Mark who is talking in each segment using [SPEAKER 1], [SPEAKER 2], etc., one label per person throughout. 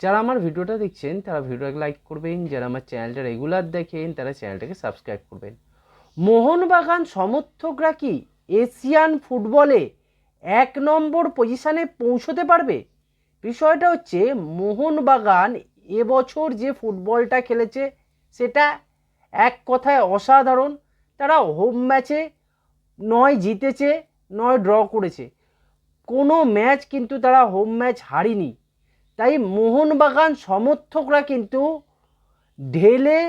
[SPEAKER 1] যারা আমার ভিডিওটা দেখছেন, তারা ভিডিওটাকে লাইক করবেন। যারা আমার চ্যানেলটা রেগুলার দেখেন, তারা চ্যানেলটাকে সাবস্ক্রাইব করবেন। মোহনবাগান সমর্থকরা কি এশিয়ান ফুটবলে এক নম্বর পজিশানে পৌঁছতে পারবে? বিষয়টা হচ্ছে, মোহনবাগান এবছর যে ফুটবলটা খেলেছে, সেটা এক কথায় অসাধারণ। তারা হোম ম্যাচে নয় জিতেছে, নয় ড্র করেছে। কোনো ম্যাচ কিন্তু তারা হোম ম্যাচ হারিনি। তাই মোহনবাগান সমর্থকরা কিন্তু ঢেলে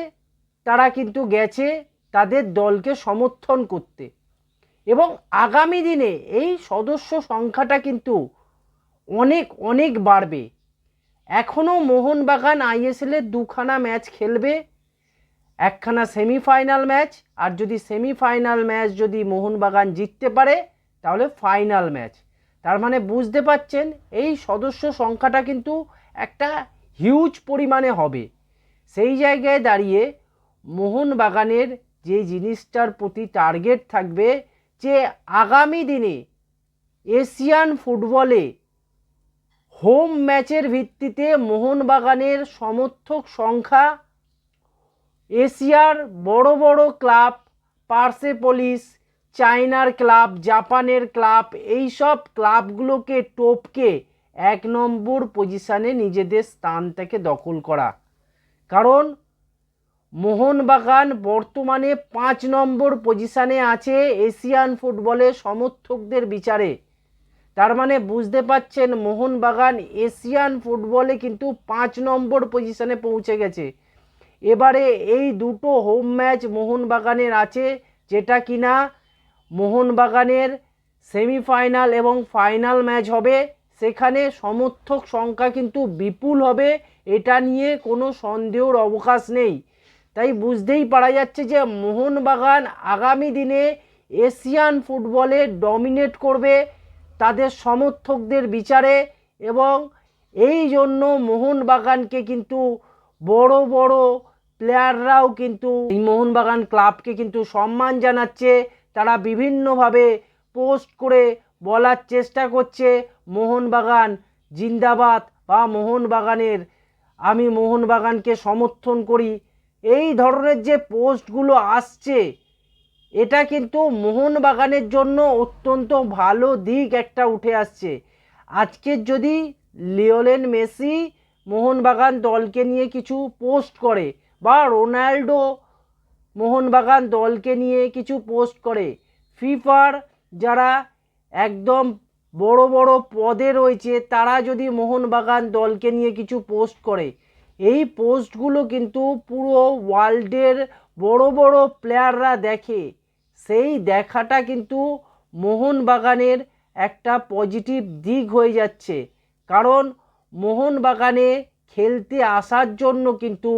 [SPEAKER 1] তারা কিন্তু গেছে তাদের দলকে সমর্থন করতে। এবং আগামী দিনে এই সদস্য সংখ্যাটা কিন্তু অনেক অনেক বাড়বে। এখনও মোহনবাগান আইএসএলের দুখানা ম্যাচ খেলবে, একখানা সেমিফাইনাল ম্যাচ, আর যদি সেমিফাইনাল ম্যাচ যদি মোহনবাগান জিততে পারে, তাহলে ফাইনাল ম্যাচ। তার মানে বুঝতে পাচ্ছেন, এই সদস্য সংখ্যাটা কিন্তু একটা হিউজ পরিমাণে হবে। সেই জায়গায় দাঁড়িয়ে মোহনবাগানের যে জিনিসটার প্রতি টার্গেট থাকবে, যে আগামী দিনে এশিয়ান ফুটবলে হোম ম্যাচের ভিত্তিতে মোহনবাগানের সমর্থক সংখ্যা এশিয়ার বড় বড় ক্লাব পার্সেপোলিস চায়নার ক্লাব, জাপানের ক্লাব এই সব ক্লাবগুলোকে টপকে এক নম্বর পজিশানে নিজেদের স্থান থেকে দখল করা। কারণ মোহনবাগান বর্তমানে পাঁচ নম্বর পজিশানে আছে এশিয়ান ফুটবলে সমর্থকদের বিচারে। তার মানে বুঝতে পাচ্ছেন মোহনবাগান এশিয়ান ফুটবলে কিন্তু পাঁচ নম্বর পজিশানে পৌঁছে গেছে। এবারে এই দুটো হোম ম্যাচ মোহনবাগানের আছে, যেটা কিনা মোহনবাগানের সেমিফাইনাল এবং ফাইনাল ম্যাচ হবে। সেখানে সমর্থক সংখ্যা কিন্তু বিপুল হবে, এটা নিয়ে কোনো সন্দেহর অবকাশ নেই। তাই বুঝতেই পারা যাচ্ছে যে মোহনবাগান আগামী দিনে এশিয়ান ফুটবলে ডমিনেট করবে তাদের সমর্থকদের বিচারে এবং এই জন্য মোহনবাগানকে কিন্তু বড় বড় প্লেয়াররাও কিন্তু এই মোহনবাগান ক্লাবকে কিন্তু সম্মান জানাচ্ছে। তারা বিভিন্নভাবে পোস্ট করে বলার চেষ্টা করছে মোহনবাগান জিন্দাবাদ বা মোহনবাগানের, আমি মোহনবাগানকে সমর্থন করি। এই ধরনের যে পোস্টগুলো আসছে, এটা কিন্তু মোহনবাগানের জন্য অত্যন্ত ভালো দিক একটা উঠে আসছে। আজকের যদি লিওলেন মেসি মোহনবাগান দলকে নিয়ে কিছু পোস্ট করে বা রোনাল্ডো মোহনবাগান দলকে নিয়ে কিছু পোস্ট করে। ফিফার যারা একদম বড় বড় পদে রয়েছে, তারা যদি মোহনবাগান দলকে নিয়ে কিছু পোস্ট করে। এই পোস্টগুলো কিন্তু পুরো ওয়ার্ল্ডের বড় বড় প্লেয়াররা দেখে। সেই দেখাটা কিন্তু মোহনবাগানের একটা পজিটিভ দিক হয়ে যাচ্ছে। কারণ মোহনবাগানে খেলতে আসার জন্য কিন্তু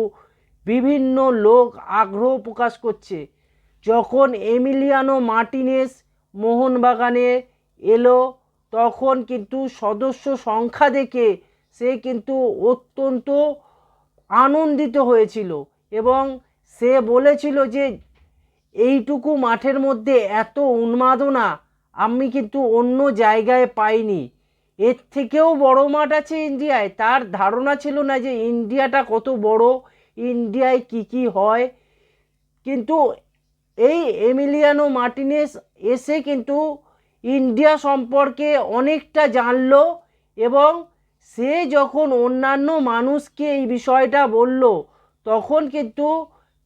[SPEAKER 1] বিভিন্ন লোক আগ্রহ প্রকাশ করছে। যখন এমিলিয়ানো মার্টিনেস মোহনবাগানে এলো, তখন কিন্তু সদস্য সংখ্যা দেখে সে কিন্তু অত্যন্ত আনন্দিত হয়েছিল এবং সে বলেছিল যে, এইটুকু মাঠের মধ্যে এত উন্মাদনা আমি কিন্তু অন্য জায়গায় পাইনি। এর থেকেও বড় মাঠ আছে ইন্ডিয়ায়। তার ধারণা ছিল না যে ইন্ডিয়াটা কত বড় ইন্ডিয়ায় কি কি হয়, কিন্তু এই এমিলিয়ানো মার্টিনেস এসে কিন্তু ইন্ডিয়া সম্পর্কে অনেকটা জানলো এবং সে যখন অন্যান্য মানুষকে এই বিষয়টা বলল, তখন কিন্তু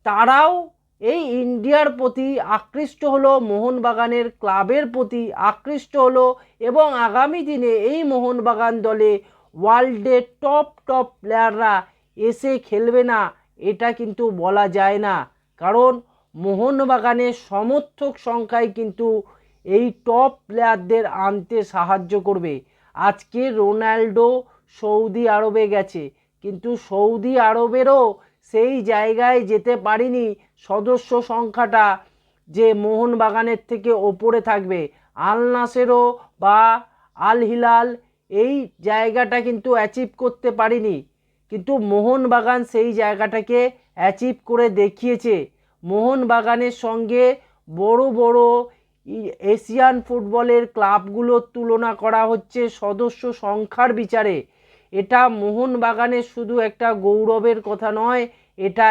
[SPEAKER 1] তারাও এই ইন্ডিয়ার প্রতি আকৃষ্ট হলো, মোহনবাগানের ক্লাবের প্রতি আকৃষ্ট হলো এবং আগামী দিনে এই মোহনবাগান দলে ওয়ার্ল্ডের টপ টপ প্লেয়াররা এসে খেলবে না। এটা কিন্তু বলা যায় না। কারণ মোহনবাগানের সমর্থক সংখ্যায় কিন্তু এই টপ প্লেয়ারদের আনতে সাহায্য করবে। আজকে রোনাল্ডো সৌদি আরবে গেছে, কিন্তু সৌদি আরবেরও সেই জায়গায় যেতে পারিনি সদস্য সংখ্যাটা যে মোহনবাগানের থেকে ওপরে থাকবে। আল নাসেরও বা আল হিলাল এই জায়গাটা কিন্তু অ্যাচিভ করতে পারিনি। কিন্তু মোহনবাগান সেই জায়গাটাকে অ্যাচিভ করে দেখিয়েছে। মোহনবাগানের সঙ্গে বড় বড় এশিয়ান ফুটবলের ক্লাবগুলোর তুলনা করা হচ্ছে সদস্য সংখ্যার বিচারে। এটা মোহনবাগানের শুধু একটা গৌরবের কথা নয়, এটা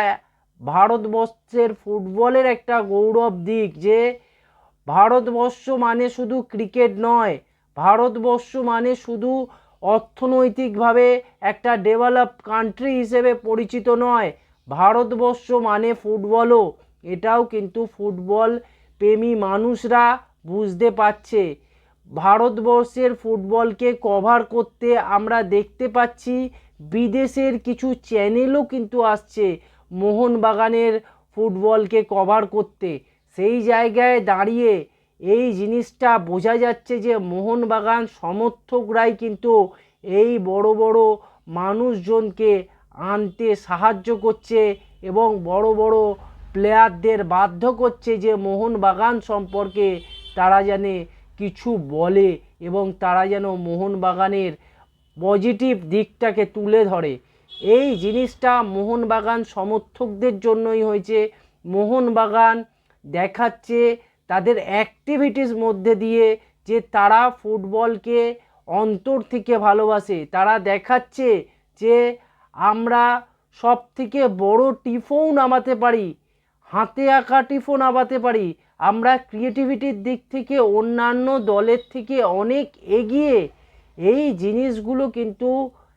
[SPEAKER 1] ভারতবর্ষের ফুটবলের একটা গৌরব দিক যে ভারতবর্ষ মানে শুধু ক্রিকেট নয়, ভারতবর্ষ মানে শুধু অর্থনৈতিকভাবে একটা ডেভেলপ কান্ট্রি হিসেবে পরিচিত নয়। ভারতবর্ষ মানে ফুটবলও। এটাও কিন্তু ফুটবল প্রেমী মানুষরা বুঝতে পারছে। ভারতবর্ষের ফুটবলকে কভার করতে আমরা দেখতে পাচ্ছি, বিদেশের কিছু চ্যানেলও কিন্তু আসছে মোহনবাগানের ফুটবলকে কভার করতে। সেই জায়গায় দাঁড়িয়ে এই জিনিসটা বোঝা যাচ্ছে যে মোহনবাগান সমর্থকরাই কিন্তু এই বড় বড় মানুষজনকে আনতে সাহায্য করছে এবং বড় বড় প্লেয়ারদের বাধ্য করছে যে মোহনবাগান সম্পর্কে তারা যেন কিছু বলে এবং তারা যেন মোহনবাগানের পজিটিভ দিকটাকে তুলে ধরে। এই জিনিসটা মোহনবাগান সমর্থকদের জন্যই হয়েছে। মোহনবাগান দেখাচ্ছে তাদের অ্যাক্টিভিটিস মধ্যে দিয়ে যে তারা ফুটবলকে অন্তর থেকে ভালোবাসে, তারা দেখাচ্ছে যে আমরা সব থেকে বড় টিফোন নামাতে পারি, হাতে আঁকা টিফোন নামাতে পারি। আমরা ক্রিয়েটিভিটির দিক থেকে, অন্যান্য দলের থেকে অনেক এগিয়ে এই জিনিসগুলো কিন্তু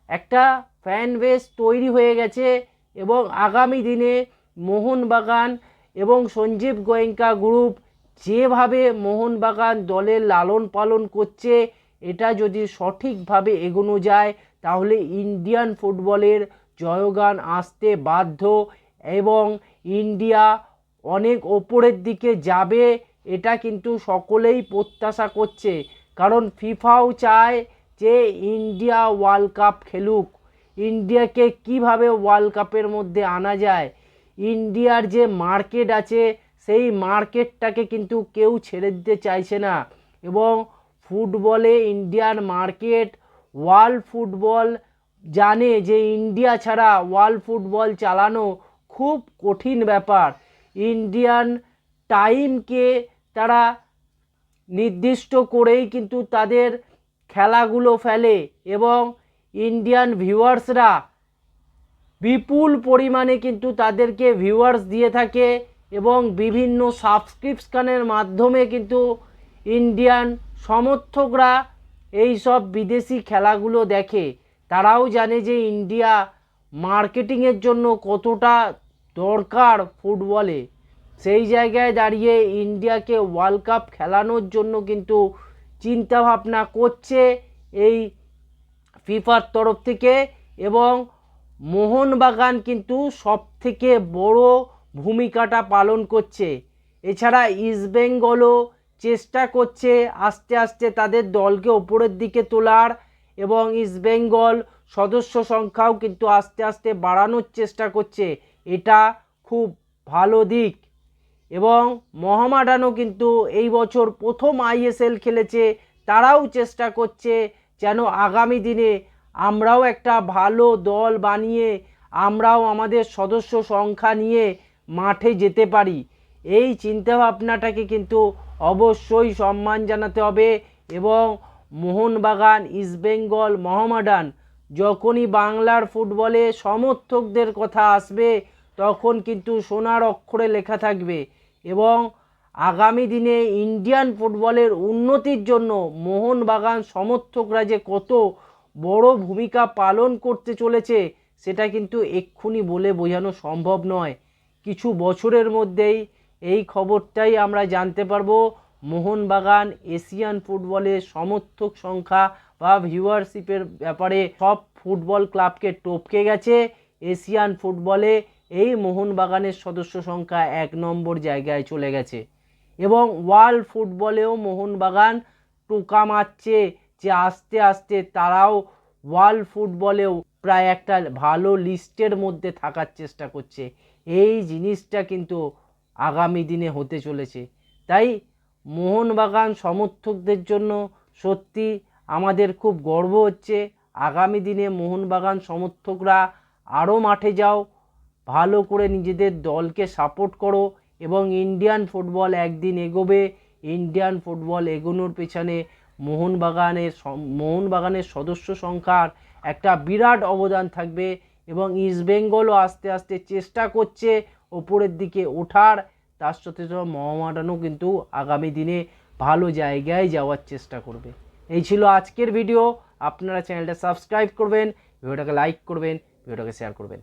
[SPEAKER 1] একটা ফ্যান বেস তৈরি হয়ে গেছে এবং আগামী দিনে মোহনবাগান এবং সঞ্জীব গোয়েঙ্কা গ্রুপ যেভাবে মোহনবাগান দলের লালন পালন করছে, এটা যদি সঠিকভাবে এগোনো যায়, তাহলে ইন্ডিয়ান ফুটবলের জয়গান আসতে বাধ্য এবং ইন্ডিয়া অনেক ওপরের দিকে যাবে, এটা কিন্তু সকলেই প্রত্যাশা করছে। কারণ ফিফাও চায় যে ইন্ডিয়া ওয়ার্ল্ড কাপ খেলুক। ইন্ডিয়াকে কীভাবে ওয়ার্ল্ড কাপের মধ্যে আনা যায়? ইন্ডিয়ার যে মার্কেট আছে সেই মার্কেটটাকে কিন্তু কেউ ছেড়ে দিতে চাইছে না। এবং ফুটবলে ইন্ডিয়ার মার্কেট, ওয়ার্ল্ড ফুটবল জানে যে ইন্ডিয়া ছাড়া ওয়ার্ল্ড ফুটবল চালানো খুব কঠিন ব্যাপার। ইন্ডিয়ান টাইমকে তারা নির্দিষ্ট করেই কিন্তু তাদের খেলাগুলো ফেলে এবং ইন্ডিয়ান ভিউয়ার্সরা বিপুল পরিমাণে কিন্তু তাদেরকে ভিউয়ার্স দিয়ে থাকে। এবং বিভিন্ন সাবস্ক্রিপশানের মাধ্যমে কিন্তু ইন্ডিয়ান সমর্থকরা এই সব বিদেশি খেলাগুলো দেখে। তারাও জানে যে ইন্ডিয়া মার্কেটিংয়ের জন্য কতটা দরকার ফুটবলে। সেই জায়গায় দাঁড়িয়ে ইন্ডিয়াকে ওয়ার্ল্ড কাপ খেলানোর জন্য কিন্তু চিন্তাভাবনা করছে এই ফিফার তরফ থেকে এবং মোহনবাগান কিন্তু সব থেকে বড় ভূমিকাটা পালন করছে। এছাড়া ইস্টবেঙ্গলও চেষ্টা করছে আস্তে আস্তে তাদের দলকে ওপরের দিকে তোলার এবং ইস্টবেঙ্গল সদস্য সংখ্যাও কিন্তু আস্তে আস্তে বাড়ানোর চেষ্টা করছে। এটা খুব ভালো দিক। এবং মহামাডানও কিন্তু এই বছর প্রথম আইএসএল খেলেছে। তারাও চেষ্টা করছে যেন আগামী দিনে আমরাও একটা ভালো দল বানিয়ে, আমরাও আমাদের সদস্য সংখ্যা নিয়ে মাঠে যেতে পারি। এই চিন্তাভাবনাটাকে কিন্তু অবশ্যই সম্মান জানাতে হবে এবং মোহনবাগান ইস্টবেঙ্গল মহামাডান যখনই বাংলার ফুটবলে সমর্থকদের কথা আসবে, তখন কিন্তু সোনার অক্ষরে লেখা থাকবে এবং আগামী দিনে ইন্ডিয়ান ফুটবলের উন্নতির জন্য মোহনবাগান সমর্থকরা যে কত বড় ভূমিকা পালন করতে চলেছে, সেটা কিন্তু এক্ষুনি বলে বোঝানো সম্ভব নয়। কিছু বছরের মধ্যেই এই খবরটাই আমরা জানতে পারব। মোহনবাগান এশিয়ান ফুটবলের সমর্থক সংখ্যা বা ভিউয়ারশিপের ব্যাপারে সব ফুটবল ক্লাবকে টপকে গেছে। এশিয়ান ফুটবলে এই মোহনবাগানের সদস্য সংখ্যা এক নম্বর জায়গায় চলে গেছে। এবং ওয়ার্ল্ড ফুটবলেও মোহনবাগান টোকা মারছে যে আস্তে আস্তে তারাও ওয়ার্ল্ড ফুটবলেও প্রায় একটা ভালো লিস্টের মধ্যে থাকার চেষ্টা করছে। এই জিনিসটা কিন্তু আগামী দিনে হতে চলেছে। তাই মোহনবাগান সমর্থকদের জন্য সত্যি আমাদের খুব গর্ব হচ্ছে, আগামী দিনে মোহনবাগান সমর্থকরা আরও মাঠে যাও, ভালো করে নিজেদের দলকে সাপোর্ট করো এবং ইন্ডিয়ান ফুটবল একদিন এগোবে। ইন্ডিয়ান ফুটবল এগোনোর পেছনে মোহনবাগানের মোহনবাগানের সদস্য সংখ্যার একটা বিরাট অবদান থাকবে। এবং ইস্ট বেঙ্গলও আস্তে আস্তে চেষ্টা করছে ওপরের দিকে ওঠার। তার সাথে সাথে মহামাডানও কিন্তু আগামী দিনে ভালো জায়গায় যাওয়ার চেষ্টা করবে। এই ছিল আজকের ভিডিও। আপনারা চ্যানেলটা সাবস্ক্রাইব করবেন, ভিডিওটাকে লাইক করবেন, ভিডিওটাকে শেয়ার করবেন।